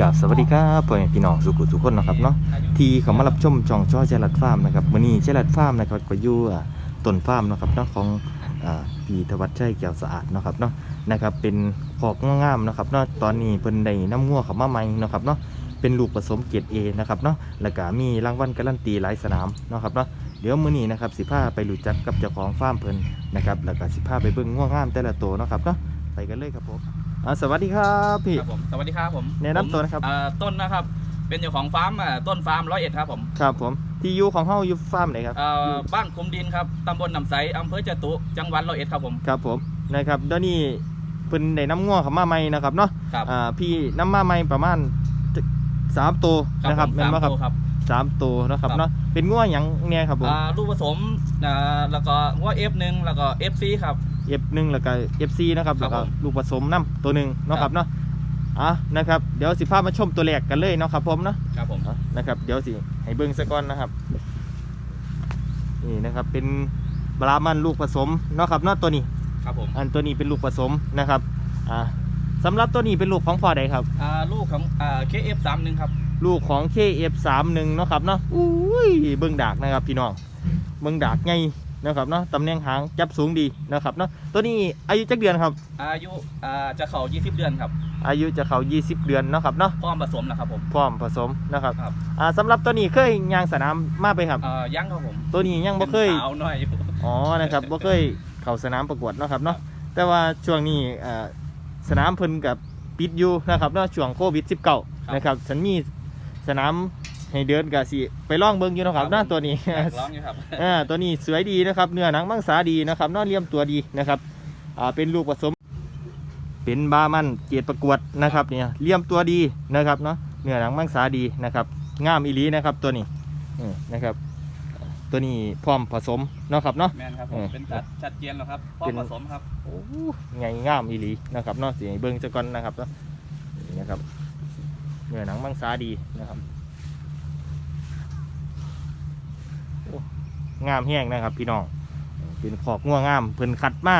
กับสวัสดีครับพ่อแม่พี่น้องสุขุทุกคนนะครับเนาะที่เขามารับชมจองช่อเจรัดฟาร์มนะครับวันนี้เจรัดฟาร์มนะครับก็อยู่ต้นฟาร์มนะครับเนาะของอ่าพี่ธวัชชัยแก้วสะอาดนะครับเนาะนะครับเป็นขอกงามๆนะครับเนาะตอนนี้เพิ่นได้น้ำงัวเขามาใหม่นะครับเนาะเป็นลูกผสมเกรดเอนะครับเนาะแล้วก็มีรางวัลการันตีหลายสนามนะครับเนาะเดี๋ยวมื้อนี้นะครับสิพาไปรู้จักกับเจ้าของฟาร์มเพิ่นนะครับแล้วก็สิพาไปเบิ่งงัวงามแต่ละตัวนะครับเนาะไปกันเลยครับผม อ่าสวัสดีครับพี่ ครับผมสวัสดีครับผมแนะนำตัวนะครับ ผมเอ่อต้นนะครับ เป็นเจ้าของฟาร์มอ่าต้นฟาร์มร้อยเอ็ดครับผมครับผมที่อยู่ของเฮาอยู่ฟาร์มไหนครับเอ่อบ้านคุมดินครับตำบลหนำไสอำเภอจตุจังหวัดร้อยเอ็ดครับผม ครับผมนะครับเดี๋ยวนี้เพิ่นได้น้ำง่วเขามาใหม่นะครับเนาะครับ อ่าพี่น้ำมาใหม่ประมาณจะสามตัวนะครับผมแม่นสามบ่ครับตัวครับ สามตัวนะครับครับ เนาะเป็นง่วหยังเนี่ยครับผมอ่าลูกผสมอ่าแล้วก็หัวเอฟหนึ่งแล้วก็เอฟซีครับ F1 แล้วก็ FC นะครับครัแล้วบก็ผม ลูกผสมน้ำตัวหนึ่งเนาะคครัรับบเนาะอะนะครับเดี๋ยวสิพามาชมตัวแรกกันเลยเนาะครับผมเนาะ ครับผมอะนะครับเดี๋ยวสิให้เบิ่งซะก่อนนะครับนี่นะครับเป็นบรามันลูกผสมเนาะครับเนาะตัวนี้ ครับผมอันตัวนี้เป็นลูกผสมนะครับอ่าสำหรับตัวนี้เป็นลูกของพ่อใดครับ อ่าลูกของอ่าเคเอฟสามหนึ่งครับ ลูกของ KF31 เนาะครับเนาะอุ้ยเบิ่งดากนะครับพี่น้องเบิ่งดากไง นะครับเนาะตำแหน่งหางจับสูงดีนะครับเนาะตัวนี้อายุจักเดือนครับ อายุอ่าจะเข่า20 เดือนครับ อายุจะเข้า20 เดือนเนาะครับเนาะพร้อมผสมนะครับผม พร้อมผสมนะครับครับ อ่าสำหรับตัวนี้เคยยางสนามมาไปครับ อ่ายังครับผมตัวนี้ยังบ่เคยป็นสาวหน่อยอยู่ อ๋อนะครับบ่เคยเข้าสนามประกวดเนาะครับเนาะแต่ว่าช่วงนี้อ่าสนามเพิ่นกับปิดอยู่นะครับเนาะช่วงโควิด 19 นะครับฉันมีสนาม ให้เดินกับสิไปล่องเบิ่งอยู่เนาะครับเนาะตัวนี้อยากร้องอยู่ครับอ่าตัวนี้สวยดีนะครับ เนื้อหนังมังสาดีนะครับเนอเลี่ยมตัวดีนะครับอ่าเป็นลูกผสม เป็นบามันเกียรติประกวดนะครับเนี่ยเลี่ยมตัวดีนะครับเนาะเนื้อหนังมังสาดีนะครับงามอีหลีนะครับตัวนี้อืมนะครับ ตัวนี้พร้อมผสมเนาะครับเนาะ แมนครับผเอมอเป็นชัดชัดเจนแล้วครับพร้อเป็มนผสมครับโอ้ไงงามอีหลีนะครับเนาะเสียงเบิ้งซะก่อนนะครับเนาะนี่นะครับเนื้อหนังมังสาดีนะครับโอ้ งามแห้งนะครับ พี่น้องเป็นขอกง่วงงามเพิ่นขัดมา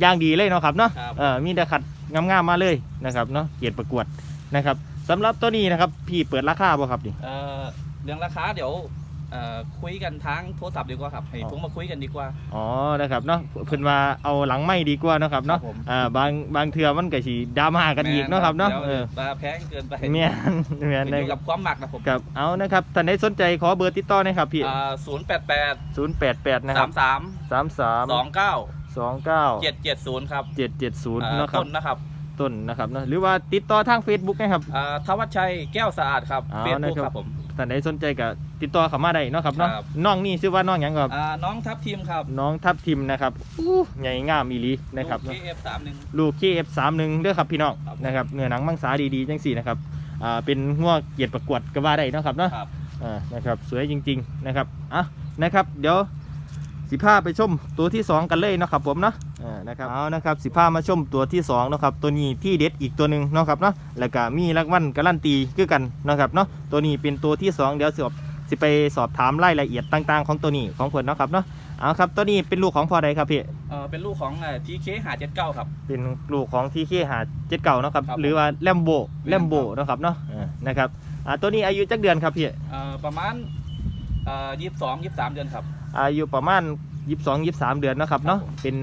อย่างดีเลยเนาะครับเนาะครับ เออมีแต่ขัดงามๆมาเลยนะครับเนาะเกียรติประกวดนะครับสำหรับตัวนี้นะครับ พี่เปิดราคาบ่ครับนี่ เอ่อเรื่องราคาเดี๋ยว เอ่อคุยกันทางโทรศัพท์ดีกว่าครับให้อ๋อ ผมมาคุยกันดีกว่า อ๋อนะครับเนาะเพิ่นว่าเอาหลังไม่ดีกว่าเนาะครับเนาะครับผม อ่าบางบางเทื่อมันก็สิดราม่ากันอีกเนาะครับเนาะดี๋ยวเออราแพงเกินไปเมียนเมียนขึ้นได้อยู่ครักับบความหมักนะผมกับเอานะครับท่านใดสนใจขอเบอร์ติดต่อหนะครับพี่อ่าศูนย์แปดแปด088นะคสารับมสาม33สองเก้า29 เจ็ดเจ็ดศูนย์ครับ770อ่าเนาะครับต้นนะครับต้นนะครับเนาะหรือว่าติดต่อทาง Facebook นะครับ อ่าทวัชชัยแก้วสะอาดครับเอาเฟซบุ๊กนะครับ ครับผม ท่านใดสนใจก็ติดต่อเข้ามาได้เนาะครับเนาะครับ น้องนี่ชื่อว่าน้องหยังครับ อ่าน้องทัพทีมครับน้องทับทิมนะครับอู้ใหญ่งามอีหลีนะครับเคเอฟสามหนึ่ง ลูก KF31 เด้อครับพี่น้องครับนะครับเนื้อหนังมังสาดีๆจังสี่นะครับอ่าเป็นหัวเกียรติประกวดก็ว่าได้เนาะครับเนาะครับ อ่านะครับสวยจริงๆนะครับอะนะครับ เดี๋ยว สิพาไปชมตัวที่ 2 กันเลยเนาะครับผมเนาะอ่านะครับเอานะครับสิพามาชมตัวที่2เนาะครับตัวนี้ที่เด็ดอีกตัวหนึ่งเนาะครับเนาะแล้วก็มีรางวัลการันตีคือกันเนาะครับเนาะตัวนี้เป็นตัวที่ 2 เดี๋ยวสิบสิไปสอบถามรายละเอียดต่างๆ ของตัวนี้ของเพิ่นเนาะครับเนาะเอาครับตัวนี้เป็นลูกของพ่อใดครับพี่เอ่อเป็นลูกของทีเคหาเจ็ดเก้าครับ เป็นลูกของที่เคหาเจ็ดเก่านาะครับครับ หรือว่าแลมโบแลแลมมโบโบนาะครับเนาะอ่านะครับอ่าตัวนี้อายุจักเดือนครับพี่ เอ่อประมาณเอ่อยี่สิบสองยี่สิบสามเดือนครับ อายุประมาณยี่สิบสองยี่สิบสามเดือนเนาะครับเนาะครับผม เป็น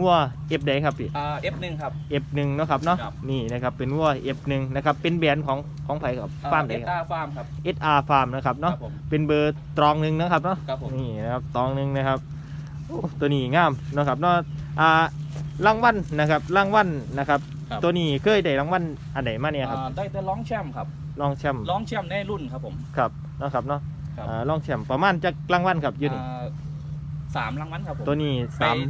วัวเอฟใดครับพี่อ่าเอฟหนึ่งครับ เอฟหนึ่งเนาะครับเนาะครับ นี่นะครับเป็นวัวเอฟหนึ่งนะครับเป็นแบรนด์ของของไผ่ครับฟาร์มใดเอสครับอาฟาร์มครับ SR Farm นะครับคเนาะรับผม เป็นเบอร์ตรองหนึ่งนะครับเนาะ ครับผม นี่นะครับตรองหนึ่งนะครับโอ้ตัวนี้งามเนาะครับเนาะอ่ารางวัลนะครับรางวัลนะครับ ครับ ตัวนี้เคยได้รางวัลอันไหนมาเนี่ยครับอ่าได้แต่ร้องแชมป์ครับรองแชมป์ร้องแชมป์ในรุ่นครับผม ครับเนาะครับเนาะ ครับ อ่ารองแชมป์ประมาณจะรางวัลครับอยู่นี่อ่าสามรางวัลครับผมตัวนี้สามไป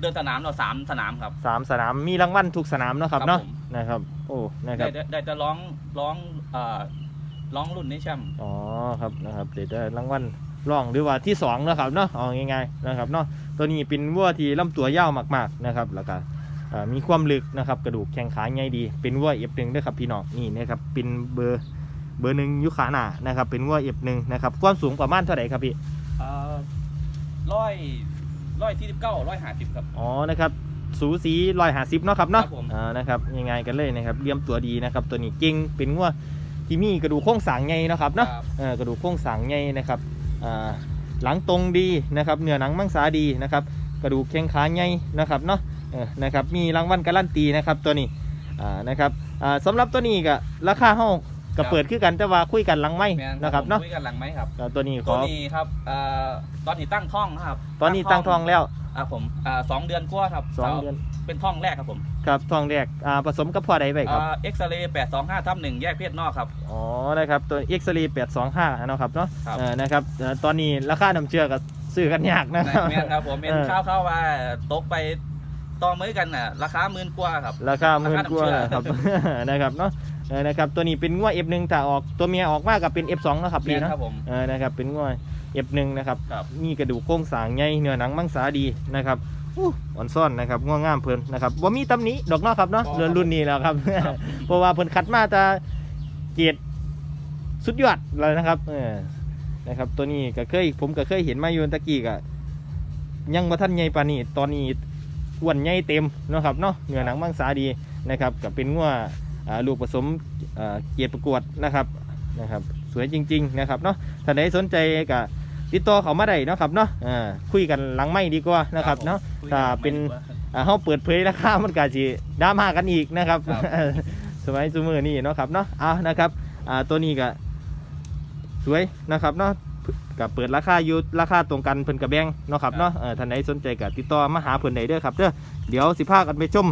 เดินสนามเราสามสนามครับ สามสนามมีรางวัลทุกสนามเนาะครับครับเนาะผม นะครับโอ้นะคได้รับ ได้ได้แต่ร้องร้องเอ่อร้องรุ่นในแชมป์อ๋อครับนะครับเดี๋ยวได้รางวัลรองหรือว่าที่สองนะครับเนาะเอาง่ายๆนะครับเนาะตัวนี้เป็นวัวที่ลำตัวยาวมากๆนะครับแล้วก็อ่ามีความลึกนะครับกระดูกแข้งขาใหญ่ดี เป็นวัวเอฟหนึ่งด้วยครับพี่น้องนี่นะครับเป็นเบอร์ เบอร์หนึ่งอยุขาหนานะครับ เป็นวัวเอฟหนึ่งนะครับความสูงประมาณเท่าไหร่ครับพี่เอ่อร้อยร้อยที่สิบเก้าร้อยห้าสิบครับ อ๋อ นะครับ สูสีรอยหาซิบเนาะครับเนาะครับผม อ่านะครับ ยังไงกันเลยนะครับเลี้ยมตัวดีนะครับ ตัวนี้เก่ง เป็นงัวที่มีกระดูกโครงสร้างใหญ่เนาะครับเนาะ ครับเออกระดูกโครงสร้างใหญ่นะครับอ่าหลังตรงดีนะครับเนื้อหนังมังสาดีนะครับกระดูกแข้งขาใหญ่นะครับเนาะเออนะครับมีรางวัลการันตีนะครับตัวนี้อ่านะครับอ่าสำหรับตัวนี้ก็ราคาเฮา ก็เปิดคือกันแต่ว่าคุยกันหลังไม่แม่นนะครับผมเนาะคุยกันหลังไหมครับอ่าตัวนี้ขตัวอนี้ครับเอ่อตอนนี้ตั้งท้องนะครับตอนนี้ตั้งท้องแล้วอ่าผมอ่าสองเดือนกว่าครับสองเดือนเป็นท้องแรกครับผมครับท้องแรกอ่าผสมกับพ่อใดไปครับอ่าเอ็กซเรย์แปดสองห้าทับหนึ่งแยกเพศนอกครับ อ๋อนะครับตัวเอ็กซ์เรย์825เนาะครับเนาะครับ เออนะครับเอ่อตอนนี้ราคาน้ำเชื่อก็ซื้อกันยากนะครับแม่นครับผมเป็นเออ ข้าวเข้าว่าตกไปต่อมือกันน่ะราคาหมื่นกว่าครับ ราคาหมื่นกว่าราคาน้ำเชื่อครับ นะครับเนาะ เออนะครับตัวนี้เป็นงว F1 ถ้าออกตัวเมียออกมากกับเป็น F2 นะครับแม่พี่นเนาะครับผม เออนะครับเป็นงว F1 นะครับครับ มีกระดูกโครงสร้างใหญ่เนื้อหนังมังสาดีนะครับอู้อ่อนซ่อนนะครับง่วงงามเพิ่นนะครับว่ามีตำหนิดอกเนาะครับเนาะบ่ครับเรือนรุ่นนี้แล้วครับ ครับ เพราะว่าเพิ่นคัดมาจะเกียรติสุดยอดเลยนะครับเออนะครับ ตัวนี้ก็เคยผมก็เคยเห็นมาอยู่ตะกี้ก็ยังบ่ทันใหญ่ปานนี้ตอนนี้อ้วนใหญ่เต็มเนาะครับเนาะเนื้อหนังมังสาดีนะครับก็เป็นงัวอ่า ลูกผสมอ่าเกียรติประกวดนะครับนะครับ สวยจริง ๆ นะครับเนาะถ้าใครสนใจก็ติดต่อเขามาได้เนาะครับเนาะอ่าคุยกันหลังไม่ดีกว่านะครับเนาะคุยถ้ากัเป็นไม่ดีกว่าอ่าเขาเปิดเผยราคามันก็สิดราม่ากันอีกนะครับครับสมัยซูมือนี่เนาะครับเนาะเอานะครับอ่าตัวนี้ก็สวยนะครับเนาะกับเปิดราคาอยู่ราคาตรงกันเพิ่นกับแบงเนาะครับเนาะเออท่านใดสนใจก็ติดต่อมาหาเพิ่นได้เด้อครับเด้อเดี๋ยวสิพากันไปชม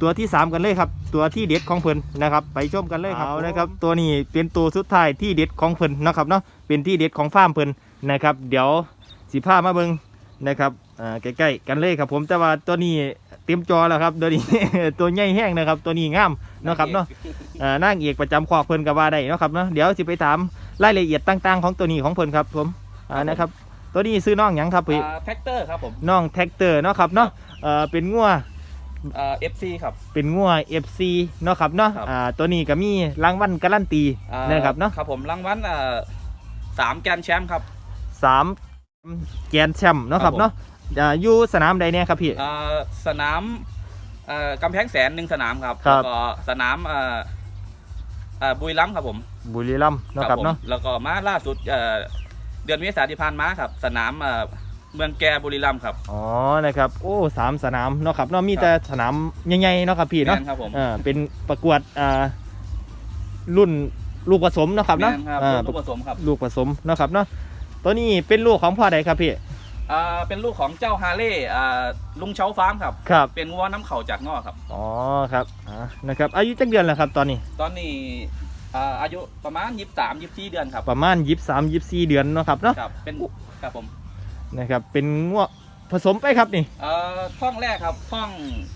ตัวที่ 3 กันเลยครับ ตัวที่เด็ดของเพิ่นนะครับ ไปชมกันเลยครับเอานะครับ ตัวนี้เป็นตัวสุดท้ายที่เด็ดของเพิ่นเนาะครับเนาะเป็นที่เด็ดของฟาร์มเพิ่นนะครับ เดี๋ยวสิพามาเบิ่งนะครับอ่าใกล้ๆกันเลยครับผมแต่ว่าตัวนี้เต็มจอแล้วครับ ตัวนี้ตัวใหญ่แห้งนะครับ ตัวนี้งามเนาะครับเนาะเอ่อนางเอกประจำคอกเพิ่นก็ว่าได้เนาะครับเนาะเดี๋ยวสิไปถามรายละเอียดต่างๆ ของตัวนี้ของเพิ่นครับผมอ่านะครับตัวนี้ซื้อน้องหยังครับพี่อ่าแท็กเตอร์ครับผมน้องแท็กเตอร์เนาะครับเนาะเอ่อเป็นงัวอ่า เอฟซีครับ เป็นงัว FC เนาะครับเนาะครับ อ่าตัวนี้ก็มีรางวัลการันตีอ่านะครับเนาะครับผมรางวัลอ่าสามแกรนด์แชมป์ครับ สามแกนแชมป์เนาะคครัรับบผม เนาะอ่าอยู่สนามใดเนี่ยครับพี่อ่าสนามอ่ากำแพงแสนหนึ่งสนามครับครับ แล้วก็สนามอ่าอ่าบุรีรัมย์ครับผมบุรีรัมย์เนาะครับผมเนาะแล้วก็มาล่าสุดเอ่อเดือนเมษายนที่ผ่านมาครับ สนามเอ่อ เมืองแกบุรีรัมย์ครับ อ๋อ นะครับ โอ้สามสนามเนาะครับเนาะมีแต่สนามใหญ่ๆเนาะครับพี่เนาะแม่นครับผมอ่าเป็นประกวดอ่ารุ่นลูกผสมเนาะครับเนาะแม่นครับอ่าลูกผสมครับลูกผสมเนาะครับเนาะตัวนี้เป็นลูกของพ่อใดครับพี่ อ่าเป็นลูกของเจ้าฮาเล่อ่าลุงเชาฟาร์มครับ ครับ เป็นวัวน้ำเข่าจากนอกครับ อ๋อ ครับอ่านะครับ อายุจักเดือนแล้วครับตอนนี้ ตอนนี้อ่าอายุประมาณยี่สามยี่สี่เดือนครับ ประมาณยีิบสามยีิบสี่เดือนเนาะครับเนาะ ครับ เป็น ครับผม นะครับ เป็นงวผสมไปครับนี่ เอ่อท่องแรกครับท่อง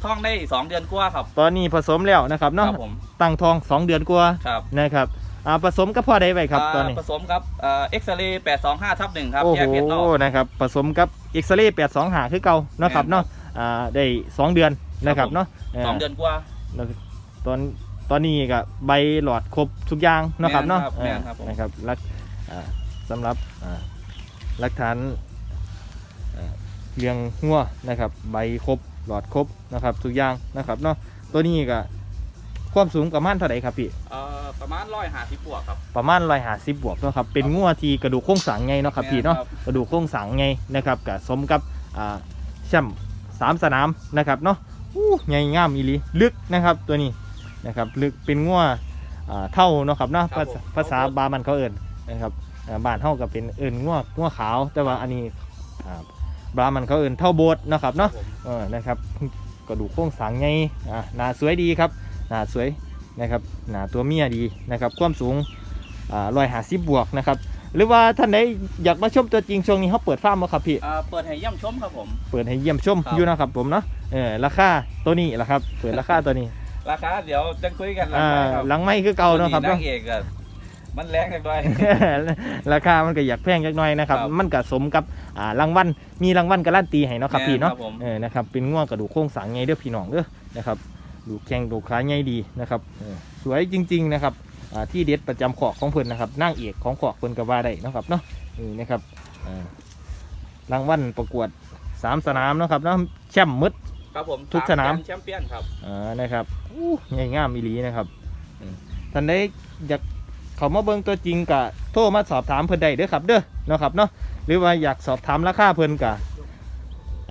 ท่องได้สองเดือนกว่าครับ ตอนนี้ผสมแล้วนะครับคเนาะรับผม ตั้งท้องสองเดือนกว่าครับนะครับอ่าผสมกับพ่อใดไปครับตอนนี้าผสมครับเอ่อ็กซเรย์แปดสองห้าทับหนึ่งครับโอ้แยโหกเพศนอกนะครับผสมกับเอ็กซเรย์แปดสองหาคือเก่าเนาะครับแม่นครับเนาะอ่าได้สองเดือนนะครับผม เนาะสองเดือนกว่า แล้วตอนตอนนี้ก็ใบหลอดครบทุกอย่างเนาะครับเนาะแม่นครับแม่นครับผมนะครับรักอ่าสำหรับอ่าหลักฐานอ่า เรียงหัวนะครับ ใบครบหลอดครบนะครับทุกอย่างนะครับเนาะตัวนี้ก็ความสูงประมาณเท่าไหร่ครับพี่เอ่อประมาณร้อยหาสิบบวกครับ ประมาณร้อยหาสิบบวกเนาะครับเป็นงัวที่กระดูกโครงสังไงเนาะครับแม่นพี่เนาะครับกระดูกโครงสังไงนะครับกับสมกับอ่าแชมป์สามสนามนะครับเนาะอู้ใหญ่งามอีหลีลึกนะครับตัวนี้นะครับลึกเป็นงัวอ่าเท่าเนาะครับเนาะครัภาบษาผมภาษาบามันเขาเอิญนะครับอ่าบ้านเท่ากับเป็นเอิญงัวงัวขาว แต่ว่าอันนี้ อ่าบามันเขาเอิญเท่าโบสถ์เนาะครับครัเนาะบผมเออนะครับกระดูกโครงสังไงอ่าหน้าสวยดีครับหน้าสวยนะครับหน้าตัวเมียดีนะครับความสูงร้อยหาสิบบวกนะครับหรือว่าท่านใดอยากมาชมตัวจริงช่วงนี้เขาเปิดฟาร์มบ่ครับพี่อ่าเปิดให้เยี่ยมชมครับผมเปิดให้เยี่ยมชมครับอยู่นะครับผมเนาะเออราคาตัวนี้แหละครับเปิดราคาตัวนี้ราคาเดี๋ยวจะคุยกันหลังอ่าไมค์ครับหลังไม่คือเก่าเนาะครับนาเนาะงเอกอะ มันแรงจังเลยราคามันก็อยากแพงจักหน่อยนะครับ ครับมันก็สมกับอ่ารางวัลมีรางวัลการันตีให้เนาะครับแม่นพี่เนาะครับผม เออนะครับเป็นง่วงกระดูกโครงสังไงเด้อพี่น้องเด้อนะครับดูแข้งดูขาใหญ่ดีนะครับเออสวยจริงๆนะครับอ่าที่เด็ดประจำขอกของเพิ่นนะครับนางเอกของขอกเพิ่นก็ว่าได้เนาะครับเนาะนี่นะครับอ่ารางวัลประกวดสามสนามเนาะครับเนาะแชมป์หมด ครับผมทุกสนาม แชมเปี้ยนครับ อ่านะครับอู้ใหญ่งามอีหลีนะครับอืมท่านได้อยาก เขามาเบิ่งตัวจริงก็โทรมาสอบถามเพิ่นได้เด้อครับเด้อเนาะครับเนาะหรือว่าอยากสอบถามราคาเพิ่นก็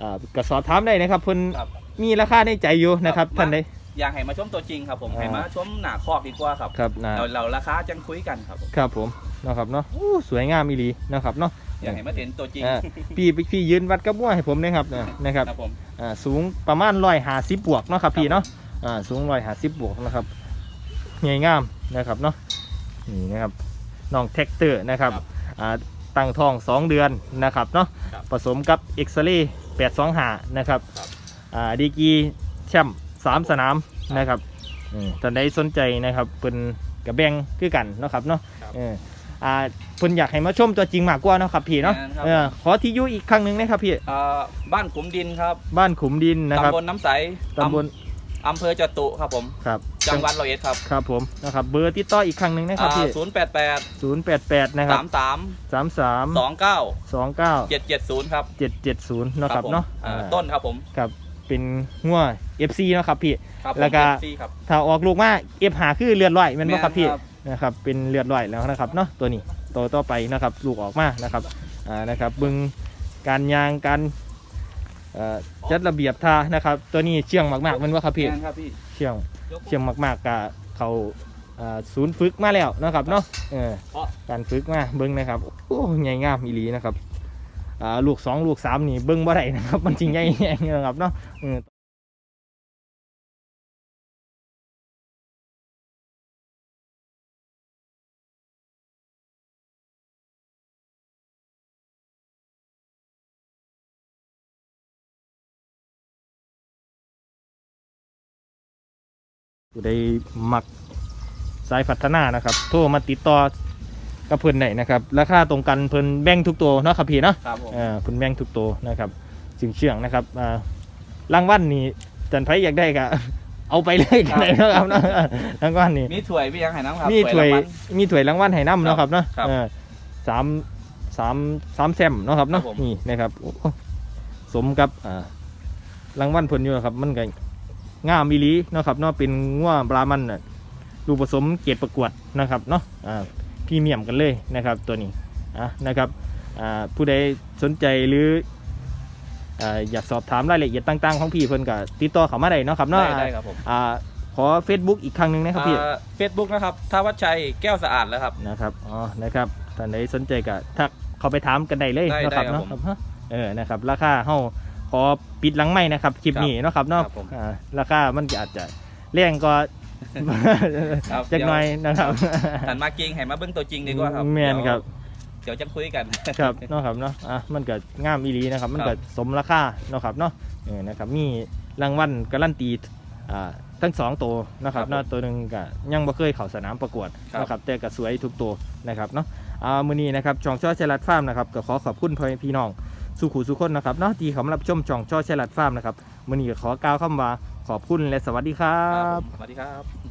อ่าก็สอบถามได้นะครับเพิ่นครับ มีราคาในใจอยู่นะครับครับท่านใด อยากให้มาชมตัวจริงครับผมอ่า ให้มาชมหน้าคอกดีกว่าครับครับนะเราเราราคาจังคุยกันครับผมครับผมเนาะครับเนาะอู้สวยงามอีหลีเนาะครับเนาะ อยากให้มาเห็นตัวจริงอ่าพี่พี่ยืนวัดกับมั่วให้ผมนะครับนะนะครับครับผม อ่าสูงประมาณร้อยหาสิบบวกเนาะครับพี่เนาะอ่าสูงร้อยหาสิบบวกนะครับใหญ่งามนะครับเนาะ นี่นะครับน้องแท็กเตอร์นะครับอ่าตั้งท้องสองเดือนนะครับเนาะครับผสมกับเอ็กซเรย์แปดสองหานะครับครับ อ่าดีกรีแชมป์สามสนามนะครับอืมท่านใดสนใจนะครับเป็นกระแบงคือกันเนาะครับเนาะครับเอออ่าเพิ่นอยากให้มาชมตัวจริงมากกว่าเนาะครับพี่เนาะแม่นครับ เออขอที่อยู่อีกครั้งหนึ่งนะครับพี่อ่าบ้านขุมดินครับบ้านขุมดินนะครับ ตำบลน้ำใสตำบล อำอำเภอจตุครับผม ครับจังหวัดร้อยเอ็ดครับครับผมนะครับเบอร์ติดต่ออีกครั้งหนึ่งนะครับพี่ศูนย์แปดแปดศูนย์แปดแปดนะครับสามสามสามสามสองเก้าสองเก้าเจ็ดเจ็ดศูนย์ครับเจ็ดเจ็ดศูนย์นาะครับผมเนาะอ่าอ่าต้นครับผมครับเป็นงัว FC เนาะครับพี่ครับผมแล้วก็ซีครับถ้าออกลูกมาเอฟหาคือเลือดลอยแมันบ่ครับพี่แม่นครับนะครับเป็นเลือดลอยแล้วนะครับเนาะตัวนี้โตวต่อไปนะครับลูกออกมานะครับอ่านะครับเบึงการยางการ เอ่อจัดระเบียบท่านะครับ ตัวนี้เชื่องมากๆแมันว่าครับพี่แม่นครับพี่เชื่องเชื่องมากๆกับเขาอ่าศูนย์ฝึกมาแล้วนะครับเนาะเออเพราะการฝึกมาเบิ้งนะครับโอ้ใหญ่งามอีหลีนะครับอ่าลูกสองลูกสามนี่เบิ้งบ่ได้นะครับ มันจริงใหญ่แยงนะครับเนาะเออ ผู้ใดมักสายพัฒนานะครับ โทรมาติดต่อกับเพิ่นได้นะครับ ราคาตรงกันเพิ่นแบ่งทุกตัวเนาะครับพี่เนาะครับผมเอ่าเพิ่นแบ่งทุกตัวนะครับจึงเชื่องนะครับอ่ารางวัลนี่จันไผอยากได้ก็เอาไปเลยกันเลยนะครับเนาะรางวัลนี่มีถ้วยพี่ยังไห้น้ำครับมีถ้วยรางลมีถ้วยรางวัลให้นํเนาะครับเนาะครับเออสามสามสามแซมเนาะครับเนาะครับผมนี่นะครับโอ้โหสมกับอ่ารางวัลเพิ่นอยู่ครับมันก็ งามอีหลีเนาะครับเนาะเป็นงัวบรามันน่ะลูกผสมเกรดประกวดนะครับเนาะอ่าพรีเมียมกันเลยนะครับตัวนี้อะนะครับอ่าผู้ใดสนใจหรืออ่าอยากสอบถามรายละเอียดต่าง ๆ ของพี่เพิ่นก็ติดต่อเข้ามาได้เนาะครับเนาะได้ได้ครับผมอ่าขอ Facebook อีกครั้งหนึ่งนะครับพี่เฟซบุ๊กนะครับท่าวัดชัยแก้วสะอาดแล้วครับนะครับอ๋อนะครับท่านใดสนใจก็ทักเข้าไปถามกันได้เลยได้นะครับได้ครับเนาะผมครับฮะเออนะครับราคาเฮา ขอปิดหลังไม่นะครับคลิปนี้เนาะครับเนาะครับผมอ่าราคามันก็อาจจะแรงก็ ครับ จักหน่อยนะครับหันมากิงให้มาเบิ้งตัวจริงดีกว่าครับแมนครับ เดี๋ยวเดี๋ยวจะคุยกัน ครับเนาะครับเนาะอะมันก็งามอีหลีนะครับ มันครัก็บสมราคาเนาะครับเนาะเออนะครับมีรางวัลการันตีอ่าทั้งสองตัวนะครับเนาะตัวหนึ่งก็ยังบ่เคยเข้าสนามประกวดครับ นะครับแต่ก็สวยทุกตัวนะครับเนาะอ่ามื้อนี้นะครับช่องช่อเชลัดฟาร์มนะครับก็ขอขอบคุณพ่อแม่พี่น้อง สุขุสุขคนนะครับเนาะที่เขามารับชมช่องช่อแชลัดฟาร์มนะครับมื่อนี้ก็ขอกล่าวคำว่าขอบคุณและสวัสดีครับ สวัสดีครับ